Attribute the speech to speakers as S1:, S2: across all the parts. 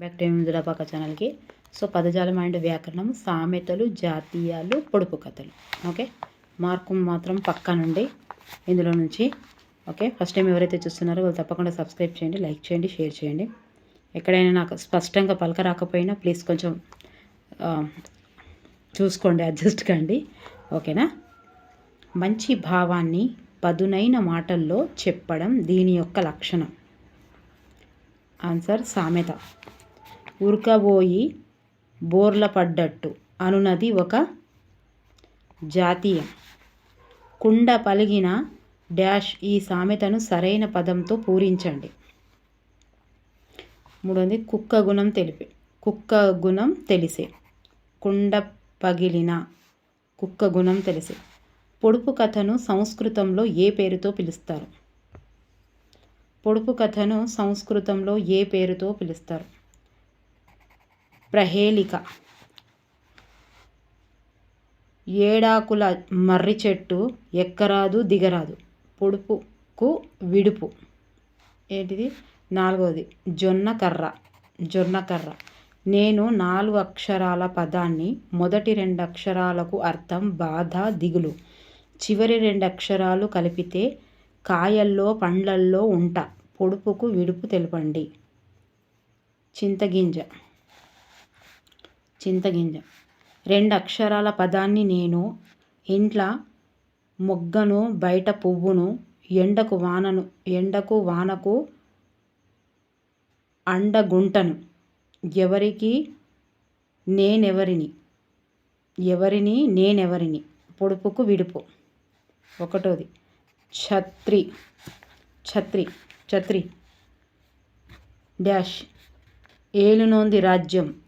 S1: Back to పక్క ఛానల్కి so పదజాలం అండ్ వ్యాకరణం సామెతలు జాతీయాలు పొడుపు కథలు. ఓకే మార్కు మాత్రం పక్క నుండి ఇందులో నుంచి. ఓకే ఫస్ట్ టైం ఎవరైతే చూస్తున్నారో వాళ్ళు తప్పకుండా సబ్స్క్రైబ్ చేయండి లైక్ చేయండి షేర్ చేయండి. ఎక్కడైనా నాకు స్పష్టంగా పలక రాకపోయినా ప్లీజ్ కొంచెం చూసుకోండి అడ్జస్ట్ కండి. ఓకేనా మంచి భావాన్ని పదునైన మాటల్లో చెప్పడం దీని యొక్క లక్షణం. ఆన్సర్ సామెత. ఉరకబోయి బోర్ల పడ్డట్టు అనునది ఒక జాతీయం. కుండ పలిగిన డాష్ ఈ సామెతను సరైన పదంతో పూరించండి. మూడవది కుక్క గుణం తెలిపే. కుక్క గుణం తెలిసే. కుండ పగిలిన కుక్క గుణం తెలిసే. పొడుపు కథను సంస్కృతంలో ఏ పేరుతో పిలుస్తారు? పొడుపు కథను సంస్కృతంలో ఏ పేరుతో పిలుస్తారు? ప్రహేళిక. ఏడాకుల మర్రి చెట్టు ఎక్కరాదు దిగరాదు. పొడుపుకు విడుపు. ఏంటిది? నాలుగవది. జొన్న కర్ర. జొన్న కర్ర. నేను నాలుగు అక్షరాల పదాన్ని మొదటి రెండు అక్షరాలకు అర్థం బాధ దిగులు. చివరి రెండు అక్షరాలు కలిపితే కాయల్లో పండ్లల్లో ఉంట. పొడుపుకు విడుపు తెలపండి. చింతగింజ. చింతగింజ. రెండు అక్షరాల పదాన్ని నేను ఇంట్ల మొగ్గను బయట పువ్వును ఎండకు వానను ఎండకు వానకు అండగుంటను. ఎవరికి? నేనెవరిని? ఎవరిని? నేనెవరిని? పొడుపుకు విడుపు. ఒకటోది ఛత్రి ఛత్రి ఛత్రి డాష్. ఏలునోంది రాజ్యం.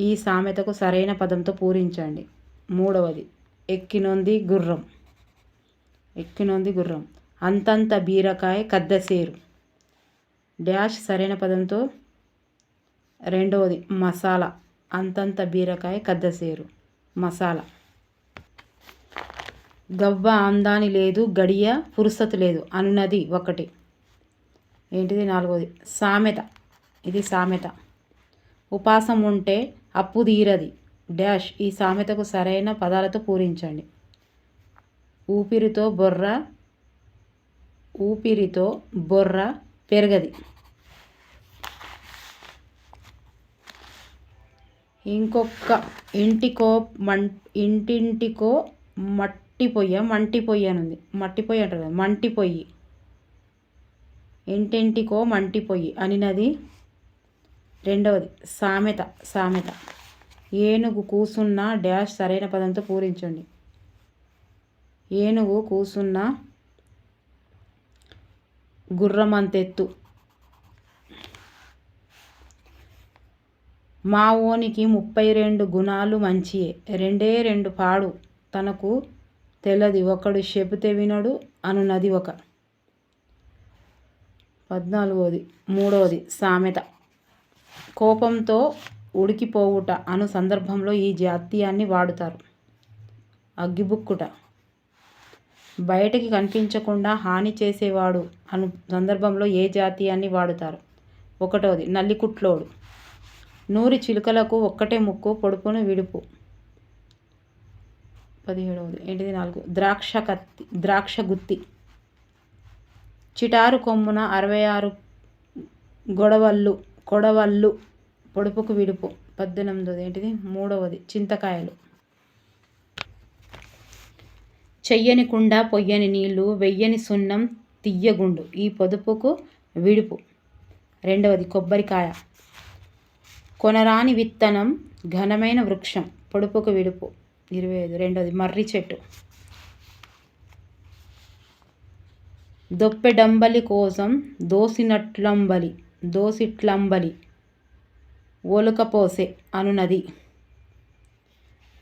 S1: ఈ సామెతకు సరైన పదంతో పూరించండి. మూడవది ఎక్కినొంది గుర్రం. ఎక్కినొంది గుర్రం. అంతంత బీరకాయ కద్దసేరు డ్యాష్ సరైన పదంతో. రెండవది మసాలా. అంతంత బీరకాయ కద్దసేరు మసాలా. గవ్వ అందాని లేదు గడియ పురుసతు లేదు అన్నది ఒకటి. ఏంటిది నాలుగవది? సామెత. ఇది సామెత. ఉపాసం ఉంటే అప్పు తీరది. డాష్ ఈ సామెతకు సరైన పదాలతో పూరించండి. ఊపిరితో బొర్ర ఊపిరితో బొర్ర పెరగది. ఇంకొక ఇంటికో మం ఇంటింటికో మట్టి పొయ్య మంటి పొయ్యి అని ఉంది. మట్టి పొయ్యి అంటారు కదా మంటి పొయ్యి. ఇంటింటికో మంటి పొయ్యి అనినది రెండవది సామెత సామెత. ఏనుగు కూసున్న డ్యాష్ సరైన పదంతో పూరించండి. ఏనుగు కూసున్న గుర్రమంతెత్తు. మా ఓనికి ముప్పై రెండు గుణాలు మంచియే. రెండే రెండు పాడు. తనకు తెల్లది ఒకడు చెబితే వినడు అనున్నది ఒక. పద్నాలుగోది మూడవది సామెత. కోపంతో ఉడికిపోవుట అను సందర్భంలో ఈ జాతీయాన్ని వాడుతారు. అగ్గిబుక్కుట. బయటికి కనిపించకుండా హాని చేసేవాడు అను సందర్భంలో ఏ జాతీయాన్ని వాడుతారు? ఒకటవది నల్లికుట్లోడు. నూరి చిలుకలకు ఒక్కటే ముక్కు పొడుపును విడుపు. పదిహేడవది ఏంటిది నాలుగు? ద్రాక్ష కత్తి ద్రాక్ష గుత్తి చిటారు కొమ్మున అరవై ఆరు గొడవళ్ళు కొడవళ్ళు పొడుపుకు విడుపు. పద్దెనిమిదవది ఏంటిది? మూడవది. చింతకాయలు. చెయ్యని కుండ పొయ్యని నీళ్ళు వెయ్యని సున్నం తియ్యగుండు ఈ పొదుపుకు విడుపు. రెండవది. కొబ్బరికాయ. కొనరాని విత్తనం ఘనమైన వృక్షం. పొడుపుకు విడుపు. ఇరవై ఐదు రెండవది. మర్రి చెట్టు. దొప్పెడంబలి కోసం దోసినట్లంబలి. దోసిట్లంబలి. ఒలుకపోసే అనునది.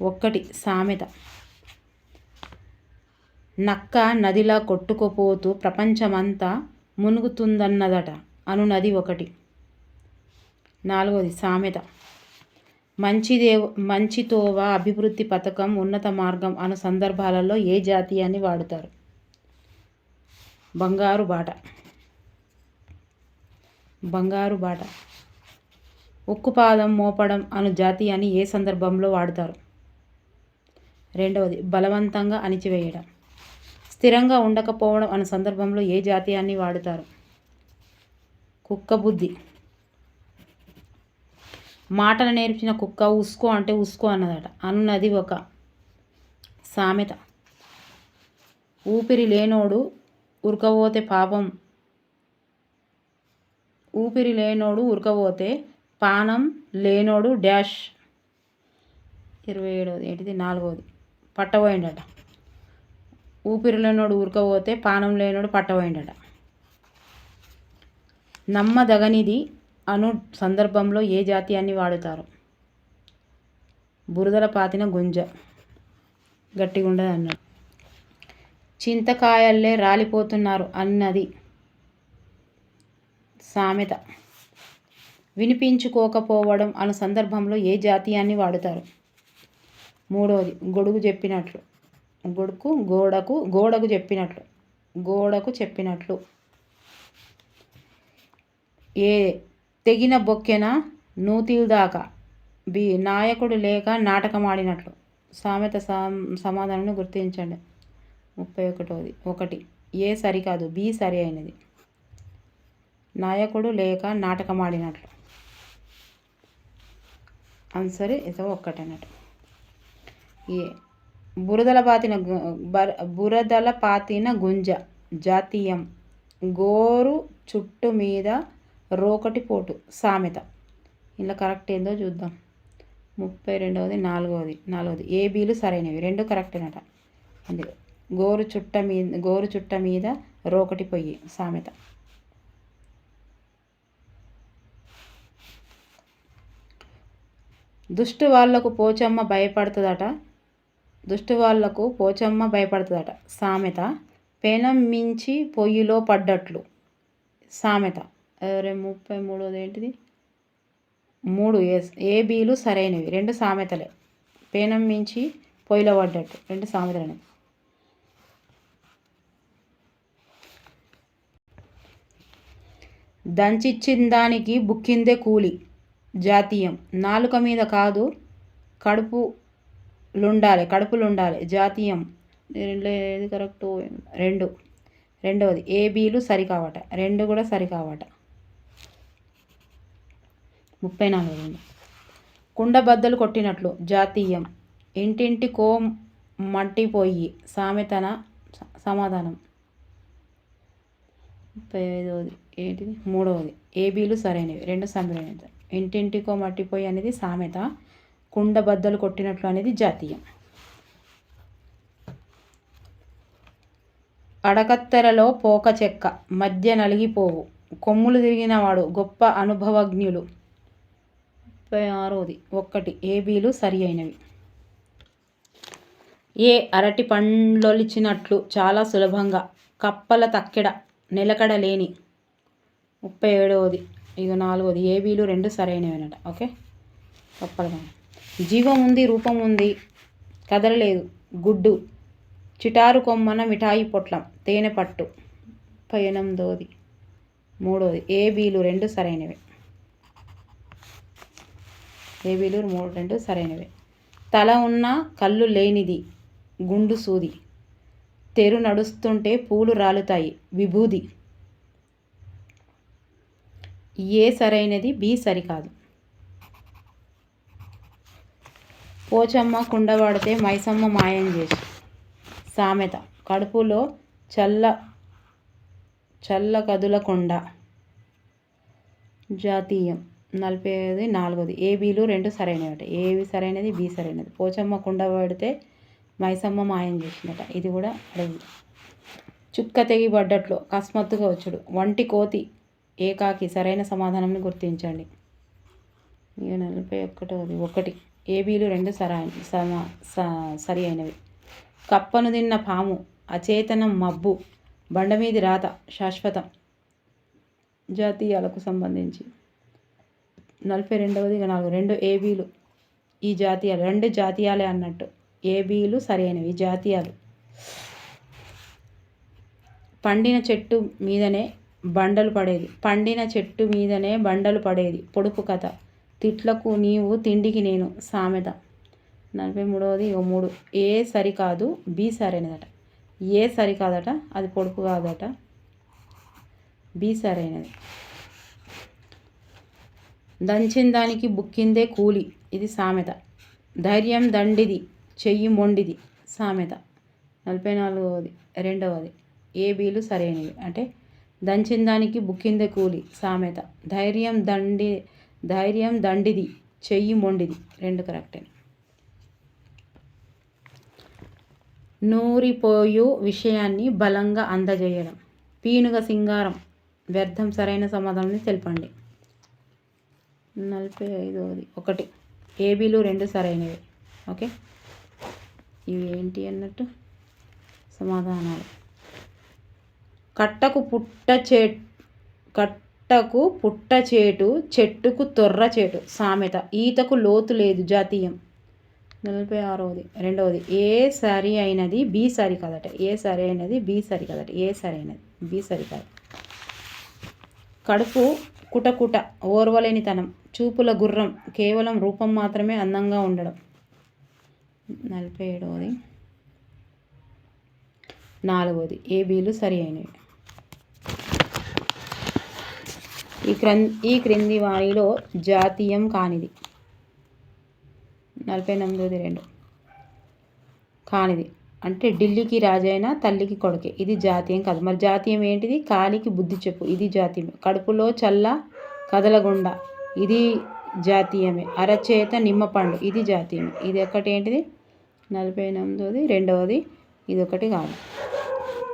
S1: ఒక్కటి సామెత. నక్క నదిలా కొట్టుకుపోతూ ప్రపంచమంతా మునుగుతుందన్నదట అనునది ఒకటి. నాలుగవది సామెత. మంచిదేవ మంచితోవ అభివృద్ధి పథకం ఉన్నత మార్గం అను సందర్భాలలో ఏ జాతీయాన్ని వాడుతారు? బంగారు బాట. బంగారు బాట. ఉక్కుపాదం మోపడం అను జాతీయాన్ని ఏ సందర్భంలో వాడతారు? రెండవది బలవంతంగా అణిచివేయడం. స్థిరంగా ఉండకపోవడం అనే సందర్భంలో ఏ జాతీయాన్ని వాడతారు? కుక్క బుద్ధి. మాటలు నేర్పించిన కుక్క ఉసుకో అంటే ఉసుకో అన్నదట. అన్నది ఒక సామెత. ఊపిరి లేనోడు ఉరకపోతే పాపం. ఊపిరి లేనోడు ఉరకపోతే పానం లేనోడు డాష్. ఇరవై ఏడవది ఏంటిది? నాలుగవది పట్టబోయిండట. ఊపిరి లేనోడు ఉరకపోతే పానం లేనోడు పట్టబోయిండట. నమ్మదగనిది అను సందర్భంలో ఏ జాతీయాన్ని వాడుతారు? బురదల పాతిన గుంజ. గట్టిగా ఉండదు అన్నాడు చింతకాయల్లే రాలిపోతున్నారు అన్నది సామెత. వినిపించుకోకపోవడం అను సందర్భంలో ఏ జాతీయాన్ని వాడుతారు? మూడవది గొడుగు చెప్పినట్లు. గొడుకు గోడకు గోడకు చెప్పినట్లు. గోడకు చెప్పినట్లు. ఏ తెగిన బొక్కెన నూతిల్ దాకా. బి నాయకుడు లేక నాటకం ఆడినట్లు సామెత సమాధానాన్ని గుర్తించండి. ముప్పై ఒకటోది ఒకటి. ఏ సరికాదు బి సరి అయినది. నాయకుడు లేక నాటకం ఆడినట్లు ఆన్సర్ ఏదో ఒక్కటి అన్నట్టు ఏ బురదల పాతిన బురదల పాతిన గుంజ జాతీయం గోరు చుట్టు మీద రోకటి పోటు సామెత. ఇలా కరెక్ట్ ఏందో చూద్దాం. ముప్పై రెండవది నాలుగవది నాలుగవది. ఏబీలు సరైనవి? రెండు కరెక్టేనట అందులో గోరు చుట్ట మీద గోరు చుట్ట మీద రోకటి పొయ్యి సామెత. దుష్టు వాళ్ళకు పోచమ్మ భయపడుతుందట. దుష్టు వాళ్ళకు పోచమ్మ భయపడుతుందట. సామెత పెనం మించి పొయ్యిలో పడ్డట్లు. సామెత. అరే ముప్పై మూడోది ఏంటిది? మూడు. ఏ ఏబీలు సరైనవి. రెండు సామెతలే. పేనం మించి పొయ్యిలో పడ్డట్టు. రెండు సామెతలనే. దంచిచ్చిన దానికి బుక్కిందే కూలి. జాతీయం. నాలుక మీద కాదు కడుపులుండాలి కడుపులుండాలి. జాతీయం. ఏది కరెక్ట్? రెండు. రెండవది ఏబీలు సరికావట. రెండు కూడా సరికావట. ముప్పై నాలుగు. కుండ బద్దలు కొట్టినట్లు జాతీయం. ఇంటింటి కో మట్టిపోయి సామెతన సమాధానం. ముప్పై ఐదవది ఏంటిది? మూడవది ఏబీలు సరైనవి. రెండు సరైనవి ఇంటింటికో మట్టిపోయి అనేది సామెత. కుండ బద్దలు కొట్టినట్లు అనేది జాతీయం. అడకత్తెరలో పోక చెక్క మధ్య నలిగిపోవు. కొమ్ములు తిరిగినవాడు గొప్ప అనుభవజ్ఞులు. ముప్పై ఆరోది. ఒక్కటి. ఏబీలు సరి అయినవి ఏ అరటి పండ్లొలిచినట్లు చాలా సులభంగా. కప్పల తక్కెడ నిలకడ లేని. ముప్పై ఏడవది ఇక నాలుగోది. ఏబీలు రెండు సరైనవేనట. ఓకే? కప్పల జీవం ఉంది రూపం ఉంది కదలలేదు గుడ్డు చిటారు కొమ్మన మిఠాయి పొట్లం తేనె పట్టు. పయనందోది. మూడోది. ఏబీలు రెండు సరైనవి. ఏబీలు మూడు రెండు సరైనవి. తల ఉన్న కళ్ళు లేనిది గుండు సూది. తెరు నడుస్తుంటే పూలు రాలుతాయి విభూది. ఏ సరైనది బి సరికాదు. పోచమ్మ కుండ పడితే మైసమ్మ మాయం చేసి. సామెత కడుపులో చల్ల చల్ల కదులకొండ జాతీయం నలభై ఐదు నాలుగోది ఏబీలు రెండు సరైనవి ఏవి సరైనది బి సరైనది. పోచమ్మ కుండ పడితే మైసమ్మ మాయం చేసినట ఇది కూడా అడవి చుక్క తెగి పడ్డట్లు అకస్మాత్తుగా వచ్చుడు. వంటి కోతి ఏకాకి సరైన సమాధానం గుర్తించండి. ఇక నలభై ఒకటోది ఒకటి. ఏబీలు రెండు సరైన సమా సరి అయినవి. కప్పను తిన్న పాము అచేతనం మబ్బు బండమీది రాత శాశ్వతం. జాతీయాలకు సంబంధించి. నలభై రెండవది నాలుగు. రెండు ఏబీలు. ఈ జాతీయాలు రెండు జాతీయాలే అన్నట్టు. ఏబీలు సరైనవి జాతీయాలు. పండిన చెట్టు మీదనే బండలు పడేది. పండిన చెట్టు మీదనే బండలు పడేది. పొడుపు కథ. తిట్లకు నీవు తిండికి నేను సామెత. నలభై మూడవది ఓ మూడు. ఏ సరికాదు బి సరైనదట. ఏ సరికాదట అది పొడుపు కాదట. బి సరైనది. దంచిన దానికి బుక్కిందే కూలి. ఇది సామెత. ధైర్యం దండిది చెయ్యి మొండిది. సామెత. నలభై నాలుగవది రెండవది. ఏ బీలు సరైనవి. అంటే దంచిన దానికి బుక్కిందే కూలి సామెత. ధైర్యం దండి ధైర్యం దండిది చెయ్యి మొండిది. రెండు కరెక్టే నూరిపోయు విషయాన్ని బలంగా అందజేయడం. పీనుగ సింగారం. వ్యర్థం సరైన సమాధానాన్ని తెలపండి. నలభై ఐదవది ఒకటి. ఏబీలు రెండు సరైనవి. ఓకే? ఇవి ఏంటి అన్నట్టు? సమాధానాలు. కట్టకు పుట్ట చే కట్టకు పుట్ట చేటు చెట్టుకు తొర్ర చేటు సామెత. ఈతకు లోతు లేదు జాతీయం. నలభై ఆరవది రెండవది. ఏ సరి అయినది బి సరి కదట. ఏ సరి అయినది బి సరి కదట. ఏ సరి అయినది బి సరి కాదు. కడుపు కుటకుట ఓర్వలేనితనం చూపుల గుర్రం కేవలం రూపం మాత్రమే అందంగా ఉండడం. నలభై ఏడవది నాలుగవది. ఏ బీలు సరి అయినవి? ఈ క్రం ఈ క్రింది వాణిలో జాతీయం కానిది. నలభై ఎనిమిదోది రెండు. కానిది. అంటే ఢిల్లీకి రాజైన తల్లికి కొడుకే. ఇది జాతీయం కాదు. మరి జాతీయం ఏంటిది? కాలికి బుద్ధి చెప్పు. ఇది జాతీయం కడుపులో చల్ల కదలగుండ. ఇది జాతీయమే. అరచేత నిమ్మపండు ఇది జాతీయమే. ఇది ఒకటి ఏంటిది? నలభై ఎనిమిదోది రెండవది ఇది ఒకటి కాదు.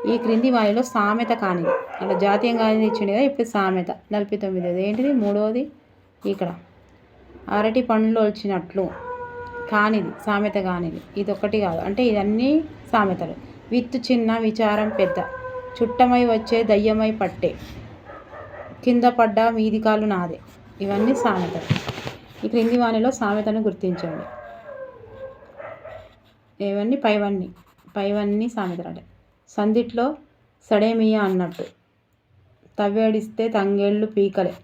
S1: ఈ క్రింది వారిలో సామెత కానిది అలా జాతీయం కానిది ఇచ్చింది కదా ఇప్పుడు సామెత. నలభై తొమ్మిది ఏంటిది? మూడవది ఇక్కడ. అరటి పండ్లు వచ్చినట్లు కానిది సామెత కానిది. ఇది ఒకటి కాదు. అంటే ఇవన్నీ సామెతలు. విత్తు చిన్న విచారం పెద్ద. చుట్టమై వచ్చే దయ్యమై పట్టే. కింద పడ్డ మీది కాలు నాదే. ఇవన్నీ సామెతలు. ఈ క్రింది వాణిలో సామెతను గుర్తించండి. ఇవన్నీ పైవన్నీ. పైవన్నీ సామెతలు అంటే. సందిట్లో సడేమియా అన్నట్టు. తవ్వేడిస్తే తంగేళ్ళు పీకలే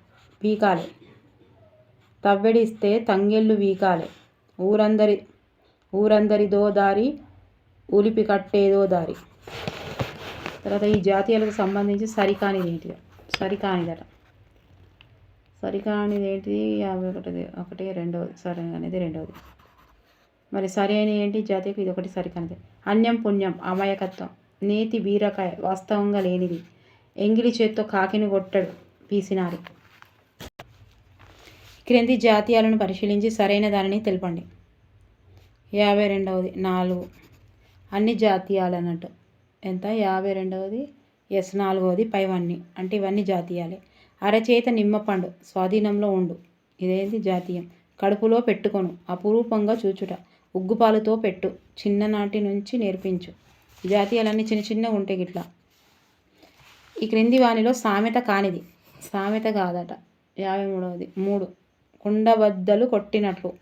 S1: పీకాలే. తవ్వెడిస్తే తంగేళ్ళు వీకాలే. ఊరందరి ఊరందరిదో దారి ఉలిపి కట్టేదో దారి. తర్వాత ఈ జాతీయాలకు సంబంధించి సరికానిది ఏంటిది? సరికానిదట. సరికానిది ఏంటిది? యాభై ఒకటిది ఒకటి రెండవది సరి అనేది రెండవది మరి సరి అయిన ఏంటి? జాతీయకు ఇది ఒకటి సరికానిది. అన్యం పుణ్యం అమాయకత్వం. నేతి బీరకాయ వాస్తవంగా లేనిది. ఎంగిలి చేత్తో కాకిని కొట్టడు పీసినారి. క్రింది జాతీయాలను పరిశీలించి సరైన దానిని తెలపండి. యాభై రెండవది నాలుగు. అన్ని జాతీయాలు అన్నట్టు. ఎంత? యాభై రెండవది ఎస్ నాలుగవది పైవన్నీ అంటే ఇవన్నీ జాతీయాలే. అరచేత నిమ్మపండు స్వాధీనంలో ఉండు. ఇదేంటి జాతీయం? కడుపులో పెట్టుకొను. అపురూపంగా చూచుట. ఉగ్గుపాలుతో పెట్టు. చిన్ననాటి నుంచి నేర్పించు. జాతీయాలన్నీ చిన్న చిన్నగా ఉంటాయి ఇట్లా ఈ క్రింది వాణిలో సామెత కానిది. సామెత కాదట. యాభై మూడవది. మూడు. కుండబద్దలు కొట్టినట్లు.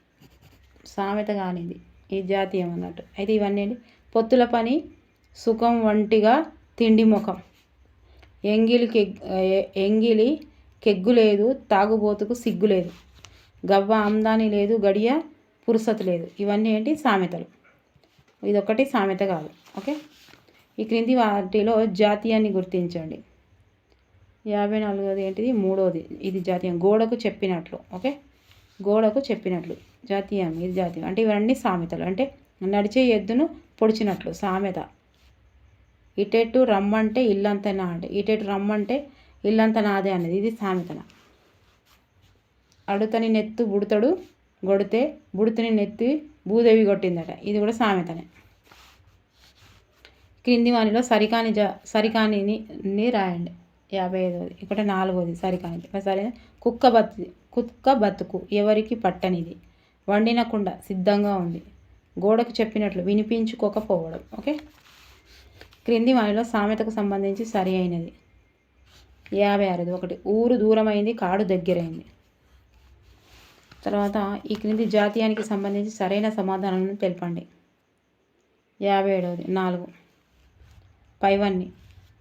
S1: సామెత కానిది. ఈ జాతీయం అన్నట్టు. అయితే ఇవన్నీ ఏంటి? పొత్తుల పని సుఖం వంటిగా తిండి ముఖం. ఎంగిలి ఎంగిలి కెగ్గు లేదు తాగుబోతుకు సిగ్గు లేదు. గవ్వ ఆమ్దాని లేదు గడియ పురుసతు లేదు. ఇవన్నీ ఏంటి? సామెతలు. ఇదొకటి సామెత కాదు. ఓకే? ఈ క్రింది వాటిలో జాతీయాన్ని గుర్తించండి. యాభై నాలుగోది ఏంటిది? మూడోది. ఇది జాతీయం. గోడకు చెప్పినట్లు. ఓకే? గోడకు చెప్పినట్లు. జాతీయం. ఇది జాతీయం. అంటే ఇవన్నీ సామెతలు. అంటే నడిచే ఎద్దును పొడిచినట్లు. సామెత. ఇటెటు రమ్మంటే ఇల్లంతా నా అంటే ఇటెటు రమ్మంటే ఇల్లంతా నాదే అనేది ఇది సామెతన. అడుతని నెత్తు బుడతడు కొడితే బుడతని నెత్తి భూదేవి కొట్టిందట. ఇది కూడా సామెతనే. క్రింది వానిలో సరికాని జ సరికానిని రాయండి. యాభై ఐదవది. ఇక్కడ నాలుగోది సరికానిది. సరే కుక్క బతు కుక్క బతుకు ఎవరికి పట్టనిది? వండిన కుండ సిద్ధంగా ఉంది. గోడకు చెప్పినట్లు వినిపించుకోకపోవడం. ఓకే? క్రింది వానిలో సామెతకు సంబంధించి సరి అయినది. యాభై ఆరుది. ఒకటి. ఊరు దూరమైంది కాడు దగ్గరైంది. తర్వాత ఈ క్రింది జాతీయానికి సంబంధించి సరైన సమాధానాలను తెలపండి. యాభై ఏడవది. నాలుగు. పైవన్నీ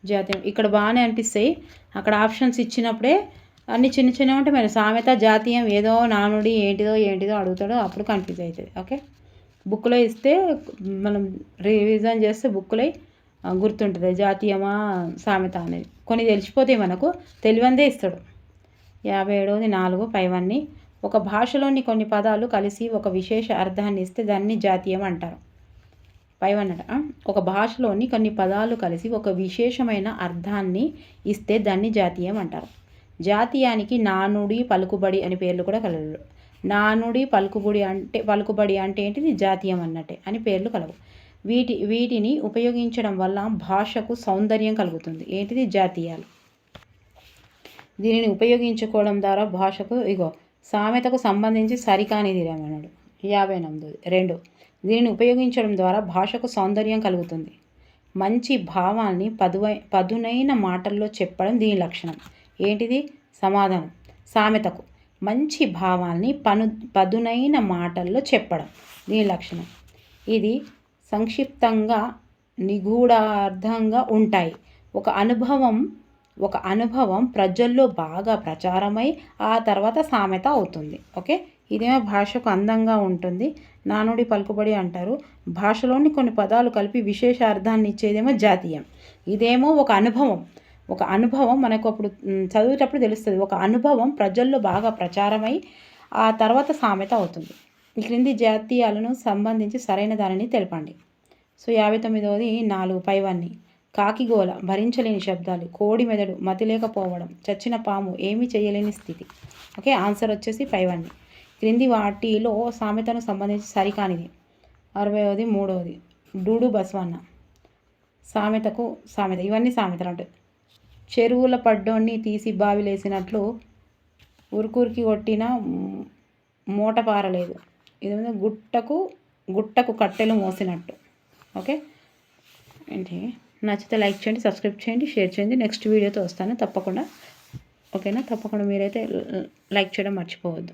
S1: జాతీయం ఇక్కడ బాగానే అనిపిస్తాయి. అక్కడ ఆప్షన్స్ ఇచ్చినప్పుడే అన్ని చిన్న చిన్న ఉంటే మరి సామెత జాతీయం ఏదో నానుడి ఏంటిదో ఏంటిదో అడుగుతాడో. అప్పుడు కన్ఫ్యూజ్ అవుతుంది. ఓకే? బుక్లో ఇస్తే మనం రివిజన్ చేస్తే బుక్లో గుర్తుంటుంది. జాతీయమా సామెత అనేది. కొన్ని తెలిసిపోతాయి మనకు. తెలివందే ఇస్తాడు. యాభై ఏడవది నాలుగు పైవన్నీ. ఒక భాషలోని కొన్ని పదాలు కలిసి ఒక విశేష అర్థాన్ని ఇస్తే దాన్ని జాతీయం అంటారు. పైవన్నట ఒక భాషలోని కొన్ని పదాలు కలిసి ఒక విశేషమైన అర్థాన్ని ఇస్తే దాన్ని జాతీయం అంటారు. జాతీయానికి నానుడి పలుకుబడి అని పేర్లు కూడా కలవు నానుడి పలుకుబడి అంటే పలుకుబడి అంటే ఏంటిది? జాతీయం అన్నట్టే అని పేర్లు కలవు వీటి వీటిని ఉపయోగించడం వల్ల భాషకు సౌందర్యం కలుగుతుంది. ఏంటిది? జాతీయాలు. దీనిని ఉపయోగించుకోవడం ద్వారా భాషకు ఇగో సామెతకు సంబంధించి సరికానిది రామన్నాడు యాభై ఎనిమిది. రెండు. దీనిని ఉపయోగించడం ద్వారా భాషకు సౌందర్యం కలుగుతుంది. మంచి భావాల్ని పదువై పదునైన మాటల్లో చెప్పడం దీని లక్షణం. ఏంటిది? సమాధానం. సామెతకు. మంచి భావాల్ని పను పదునైన మాటల్లో చెప్పడం దీని లక్షణం. ఇది సంక్షిప్తంగా నిగూఢార్థంగా ఉంటాయి. ఒక అనుభవం ఒక అనుభవం ప్రజల్లో బాగా ప్రచారమై ఆ తర్వాత సామెత అవుతుంది. ఓకే? ఇదేమో భాషకు అందంగా ఉంటుంది. నానుడి పలుకుబడి అంటారు. భాషలోని కొన్ని పదాలు కలిపి విశేష అర్థాన్ని ఇచ్చేదేమో జాతీయం. ఇదేమో ఒక అనుభవం. ఒక అనుభవం మనకు అప్పుడు చదివేటప్పుడు తెలుస్తుంది. ఒక అనుభవం ప్రజల్లో బాగా ప్రచారమై ఆ తర్వాత సామెత అవుతుంది. ఈ క్రింది జాతీయాలను సంబంధించి సరైన దానిని తెలపండి. సో యాభై తొమ్మిదవది నాలుగు పైవన్నీ. కాకిగోల భరించలేని శబ్దాలు కోడి మెదడు మతి లేకపోవడం చచ్చిన పాము ఏమీ చేయలేని స్థితి. ఓకే ఆన్సర్ వచ్చేసి పైవన్నీ. క్రింది వాటిలో సామెతను సంబంధించి సరికానిది. అరవైవది మూడవది. డూడు బస్వన్న సామెతకు సామెత. ఇవన్నీ సామెతలు అంటే. చెరువుల పడ్డోన్ని తీసి బావిలేసినట్లు ఉరుకురికి కొట్టిన మూట పారలేదు. ఇది గుట్టకు గుట్టకు కట్టెలు మోసినట్టు. ఓకే? ఏంటి? నచ్చితే లైక్ చేయండి సబ్స్క్రైబ్ చేయండి షేర్ చేయండి. నెక్స్ట్ వీడియోతో వస్తాను. తప్పకుండా. ఓకేనా? తప్పకుండా మీరైతే లైక్ చేయడం మర్చిపోవద్దు.